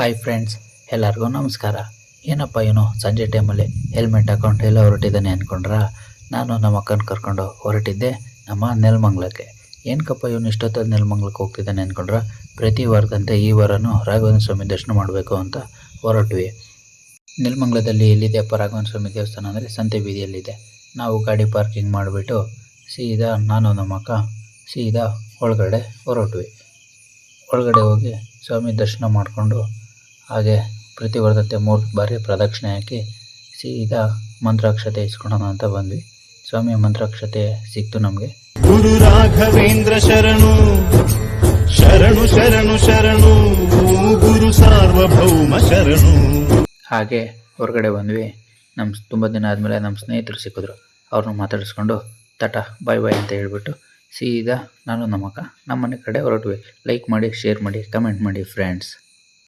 Hi friends ಎಲ್ಲರಿಗೂ ನಮಸ್ಕಾರ. ಏನಪ್ಪ ಏನು, ಸಂಜೆ ಟೈಮಲ್ಲಿ ಹೆಲ್ಮೆಟ್ ಹಾಕೊಂಡು ಎಲ್ಲ ಹೊರಟಿದ್ದಾನೆ ಅಂದ್ಕೊಂಡ್ರ ನಾನು ನಮ್ಮ ಅಕ್ಕನ ಕರ್ಕೊಂಡು ಹೊರಟಿದ್ದೆ, ನಮ್ಮ ನೆಲಮಂಗ್ಲಕ್ಕೆ. ಏನಕ್ಕಪ್ಪ ಇವನು ಇಷ್ಟೊತ್ತದ ನೆಲಮಂಗ್ಲಕ್ಕೆ ಹೋಗ್ತಿದ್ದಾನೆ ಅಂದ್ಕೊಂಡ್ರ ಪ್ರತಿ ವಾರದಂತೆ ಈ ವಾರನೂ ರಾಘವೇಂದ್ರ ಸ್ವಾಮಿ ದರ್ಶನ ಮಾಡಬೇಕು ಅಂತ ಹೊರಟ್ವಿ. ನೆಲಮಂಗ್ಲದಲ್ಲಿ ಎಲ್ಲಿದೆಯಪ್ಪ ರಾಘವೇಂದ್ರ ಸ್ವಾಮಿ ದೇವಸ್ಥಾನ ಅಂದರೆ? ಸಂತೆ ಬೀದಿಯಲ್ಲಿದೆ. ನಾವು ಗಾಡಿ ಪಾರ್ಕಿಂಗ್ ಮಾಡಿಬಿಟ್ಟು ಸೀದಾ ನಾನು, ನಮ್ಮ ಅಕ್ಕ, ಸೀದಾ ಒಳಗಡೆ ಹೊರಟ್ವಿ. ಒಳಗಡೆ ಹೋಗಿ ಸ್ವಾಮಿ ದರ್ಶನ ಮಾಡಿಕೊಂಡು ಹಾಗೆ ಪ್ರತಿ ವರ್ಧತೆ ಮೂರು ಬಾರಿ ಪ್ರದಕ್ಷಿಣೆ ಹಾಕಿ ಸೀದಾ ಮಂತ್ರಾಕ್ಷತೆ ಇಸ್ಕೊಳೋಣ ಅಂತ ಬಂದ್ವಿ. ಸ್ವಾಮಿ ಮಂತ್ರಾಕ್ಷತೆ ಸಿಕ್ತು ನಮಗೆ. ಗುರು ರಾಘವೇಂದ್ರ ಶರಣು ಶರಣು ಶರಣು ಶರಣು ಗುರು ಸಾರ್ವಭೌಮ ಶರಣು. ಹಾಗೆ ಹೊರಗಡೆ ಬಂದ್ವಿ. ನಮ್ಮ ತುಂಬ ದಿನ ಆದಮೇಲೆ ನಮ್ಮ ಸ್ನೇಹಿತರು ಸಿಕ್ಕಿದ್ರು. ಅವ್ರನ್ನ ಮಾತಾಡಿಸ್ಕೊಂಡು ತಟ ಬಾಯ್ ಬಾಯ್ ಅಂತ ಹೇಳ್ಬಿಟ್ಟು ಸೀದಾ ನಾನು ನಮ್ಮಕ್ಕ ನಮ್ಮನೆ ನಮ್ಮ ಮನೆ ಕಡೆ ಹೊರಟ್ವಿ. ಲೈಕ್ ಮಾಡಿ ಶೇರ್ ಮಾಡಿ ಕಮೆಂಟ್ ಮಾಡಿ ಫ್ರೆಂಡ್ಸ್